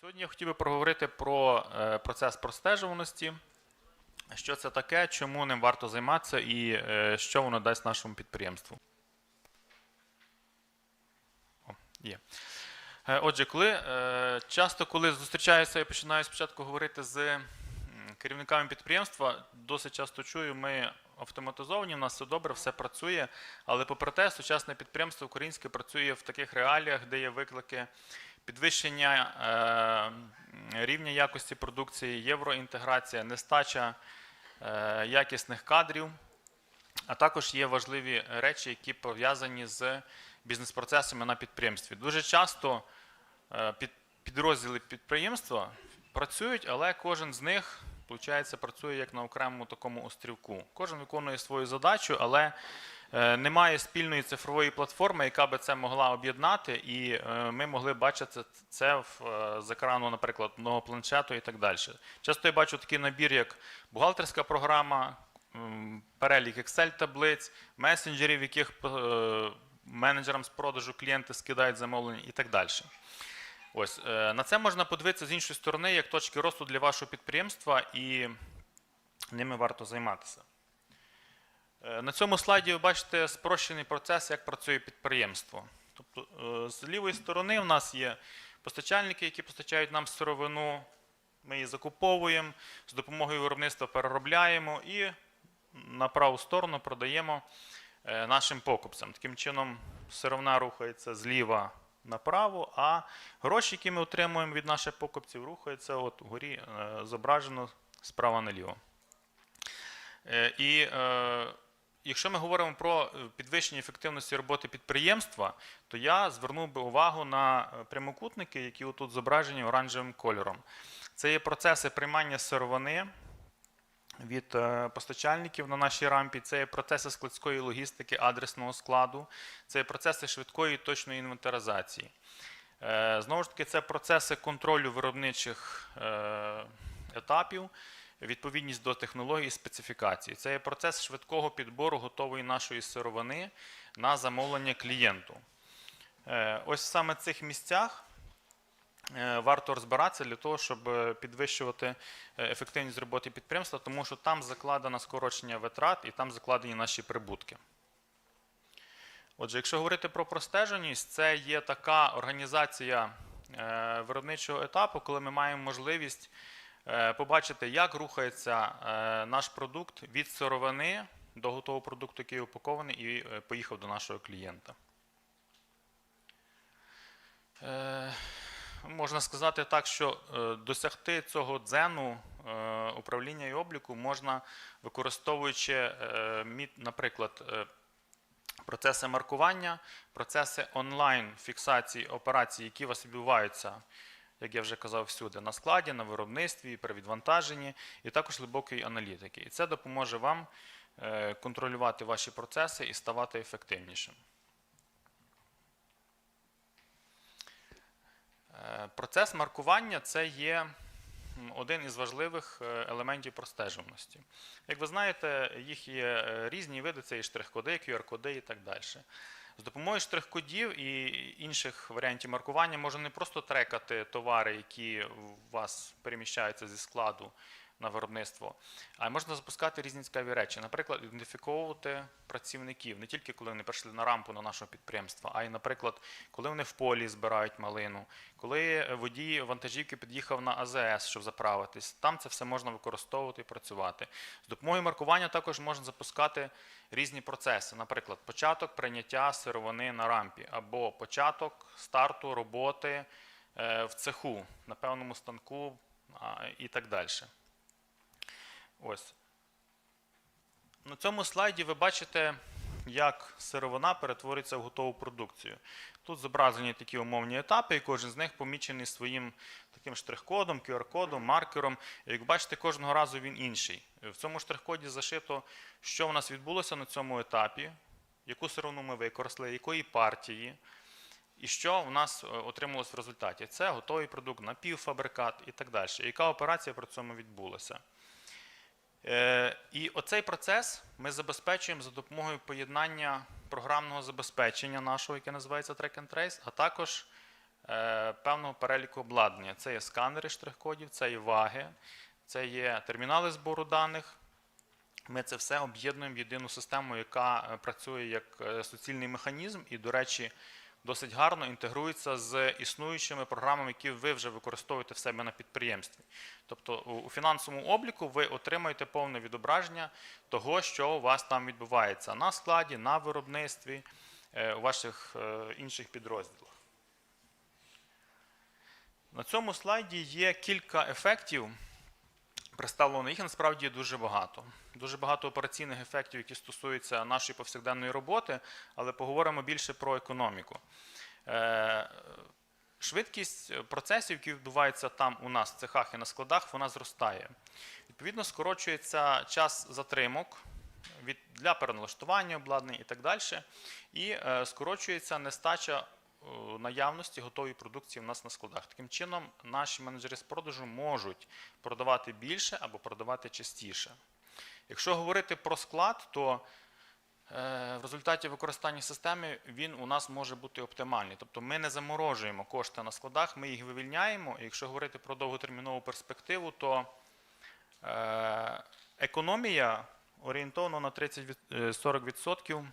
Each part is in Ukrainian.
Сьогодні я хотів би проговорити про е, процес простежуваності. Що це таке, чому ним варто займатися і е, що воно дасть нашому підприємству. О, є. Е, Отже, коли часто, коли зустрічаюся, я починаю спочатку говорити з керівниками підприємства, досить часто чую, ми автоматизовані, у нас все добре, все працює. Але попри те, сучасне підприємство українське працює в таких реаліях, де є виклики підвищення е, рівня якості продукції, євроінтеграція, нестача е, якісних кадрів, а також є важливі речі, які пов'язані з бізнес-процесами на підприємстві. Дуже часто е, підрозділи підприємства працюють, але кожен з них, виходить, працює як на окремому такому острівку. Кожен виконує свою задачу, але е, немає спільної цифрової платформи, яка би це могла об'єднати, і е, ми могли бачити це е, з екрану, наприклад, одного планшету і так далі. Часто я бачу такий набір, як бухгалтерська програма, перелік Excel-таблиць, месенджерів, яких менеджерам з продажу клієнти скидають замовлення і так далі. Ось е, на це можна подивитися з іншої сторони, як точки росту для вашого підприємства, і ними варто займатися. Е, На цьому слайді ви бачите спрощений процес, як працює підприємство. Тобто, е, з лівої сторони в нас є постачальники, які постачають нам сировину, ми її закуповуємо, з допомогою виробництва переробляємо і на праву сторону продаємо нашим покупцям. Таким чином, сировина рухається зліва направо, а гроші, які ми отримуємо від наших покупців, рухаються от вгорі е, зображено справа наліво. Е, І е, якщо ми говоримо про підвищення ефективності роботи підприємства, то я звернув би увагу на прямокутники, які тут зображені оранжевим кольором. Це є процеси приймання сировини від е, постачальників на нашій рампі, це є процеси складської логістики адресного складу, це є процеси швидкої і точної інвентаризації. Е, Знову ж таки, це процеси контролю виробничих е, етапів, відповідність до технологій і специфікацій. Це є процес швидкого підбору готової нашої сировини на замовлення клієнту. Ось саме в цих місцях варто розбиратися для того, щоб е, підвищувати е, ефективність роботи підприємства, тому що там закладено скорочення витрат і там закладені наші прибутки. Отже, якщо говорити про простеженість, це є така організація е, виробничого етапу, коли ми маємо можливість е, побачити, як рухається е, наш продукт від сировини до готового продукту, який упакований і е, поїхав до нашого клієнта. Можна сказати так, що е, досягти цього дзену е, управління і обліку можна використовуючи, е, наприклад, процеси маркування, процеси онлайн фіксації операцій, які у вас відбуваються, як я вже казав, всюди на складі, на виробництві, при відвантаженні, і також глибокої аналітики. І це допоможе вам контролювати ваші процеси і ставати ефективнішим. Процес маркування це є один із важливих е, елементів простежуваності. Як ви знаєте, їх є е, різні види, це і штрих-коди, QR-коди і так далі. З допомогою штрих-кодів і інших варіантів маркування можна не просто трекати товари, які у вас переміщаються зі складу на виробництво, а можна запускати різні цікаві речі. Наприклад, ідентифіковувати працівників не тільки коли вони прийшли на рампу на нашого підприємства, а й, наприклад, коли вони в полі збирають малину, коли водій вантажівки під'їхав на АЗС, щоб заправитись. Там це все можна використовувати і працювати. З допомогою маркування також можна запускати різні процеси, наприклад, початок прийняття сировини на рампі або початок старту роботи е, в цеху на певному станку і так далі. Ось. На цьому слайді ви бачите, як сировина перетворюється в готову продукцію. Тут зображені такі умовні етапи, і кожен з них помічений своїм таким штрих-кодом, QR-кодом, маркером. Як бачите, кожного разу він інший. В цьому штрих-коді зашито, що в нас відбулося на цьому етапі, яку сировину ми використали, якої партії, і що у нас е, отрималось в результаті. Це готовий продукт, напівфабрикат і так далі. Яка операція при цьому відбулася? Е, І оцей процес ми забезпечуємо за допомогою поєднання програмного забезпечення нашого, яке називається Track and Trace, а також е, певного переліку обладнання. Це є сканери штрих-кодів, це є ваги, це є термінали збору даних. Ми це все об'єднуємо в єдину систему, яка е, працює як суцільний механізм і, до речі, досить гарно інтегрується з існуючими програмами, які ви вже використовуєте в себе на підприємстві. Тобто у фінансовому обліку ви отримаєте повне відображення того, що у вас там відбувається на складі, на виробництві, е, у ваших е, інших підрозділах. На цьому слайді є кілька ефектів. Представлено їх насправді дуже багато. Дуже багато операційних ефектів, які стосуються нашої повсякденної роботи, але поговоримо більше про економіку. Е, Швидкість процесів, які відбуваються там у нас в цехах і на складах, вона зростає. Відповідно, скорочується час затримок для переналаштування обладнання і так далі. І е, скорочується нестача наявності готової продукції у нас на складах. Таким чином, наші менеджери з продажу можуть продавати більше або продавати частіше. Якщо говорити про склад, то е, в результаті використання системи він у нас може бути оптимальний. Тобто ми не заморожуємо кошти на складах, ми їх вивільняємо. І якщо говорити про довготермінову перспективу, то е, економія орієнтовно на 30-40% е,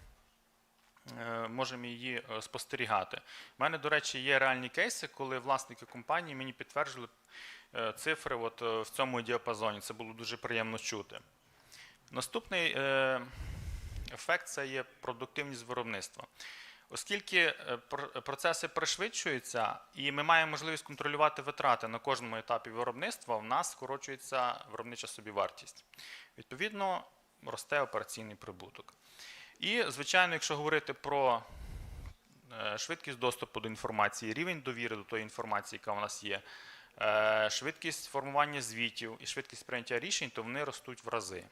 можемо її е, спостерігати. У мене, до речі, є реальні кейси, коли власники компанії мені підтверджували е, цифри от е, в цьому діапазоні. Це було дуже приємно чути. Наступний е, ефект це є продуктивність виробництва. Оскільки е, процеси пришвидшуються і ми маємо можливість контролювати витрати на кожному етапі виробництва, в нас скорочується виробнича собівартість. Відповідно, росте операційний прибуток. І, звичайно, якщо говорити про е, швидкість доступу до інформації, рівень довіри до тої інформації, яка у нас є, е, швидкість формування звітів і швидкість прийняття рішень, то вони ростуть в рази.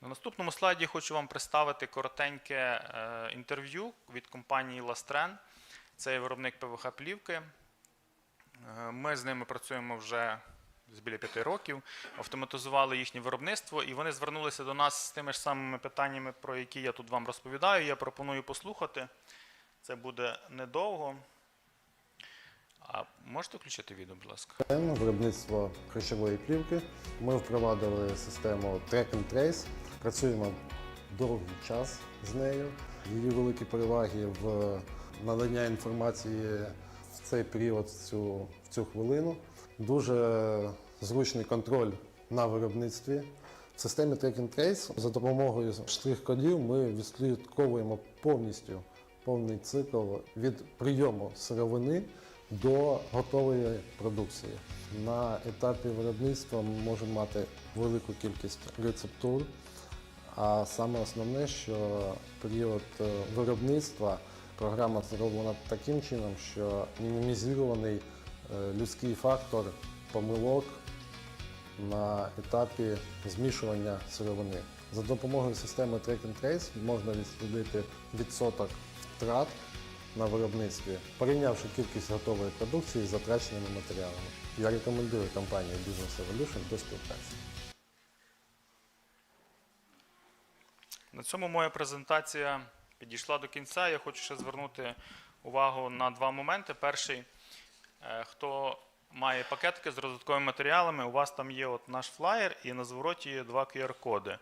На наступному слайді хочу вам представити коротеньке е, інтерв'ю від компанії Ластрен. Це виробник ПВХ плівки. Е, Ми з ними працюємо вже біля п'яти років, автоматизували їхнє виробництво, і вони звернулися до нас з тими ж самими питаннями, про які я тут вам розповідаю. Я пропоную послухати. Це буде недовго. А можете включити відео, будь ласка? Систему виробництва харчової плівки. Ми впровадили систему Track and Trace. Працюємо довгий час з нею. Її великі переваги в надання інформації в цей період, в цю, в цю хвилину. Дуже зручний контроль на виробництві. В системі Track and Trace за допомогою штрих-кодів ми відслідковуємо повністю повний цикл від прийому сировини до готової продукції. На етапі виробництва ми можемо мати велику кількість рецептур. А саме основне, що період е, виробництва програма зроблена таким чином, що мінімізований людський фактор помилок на етапі змішування сировини. За допомогою системи Track and Trace можна відслідити відсоток втрат на виробництві, порівнявши кількість готової продукції з затраченими матеріалами. Я рекомендую компанію Business Evolution до співпраці. На цьому моя презентація підійшла до кінця. Я хочу ще звернути увагу на два моменти. Перший, е, хто має пакетики з розвитковими матеріалами, у вас там є от наш флаєр, і на звороті є два QR-коди.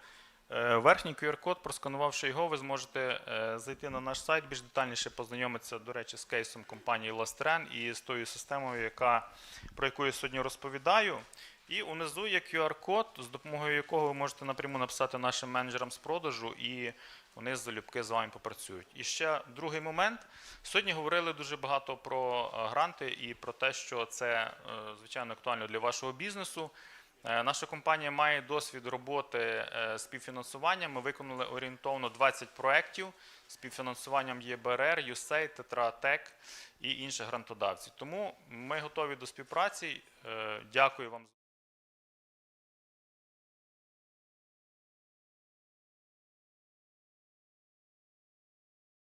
Е, Верхній QR-код, просканувавши його, ви зможете е, зайти на наш сайт, більш детальніше познайомитися, до речі, з кейсом компанії Lastren і з тою системою, яка, про яку я сьогодні розповідаю. І унизу є QR-код, з допомогою якого ви можете напряму написати нашим менеджерам з продажу, і вони залюбки з вами попрацюють. І ще другий момент. Сьогодні говорили дуже багато про е, гранти і про те, що це е, звичайно актуально для вашого бізнесу. Е, Наша компанія має досвід роботи з співфінансуванням. Ми виконали орієнтовно 20 проєктів співфінансуванням ЄБРР, USAID, Тетратек і інших грантодавців. Тому ми готові до співпраці. Дякую вам.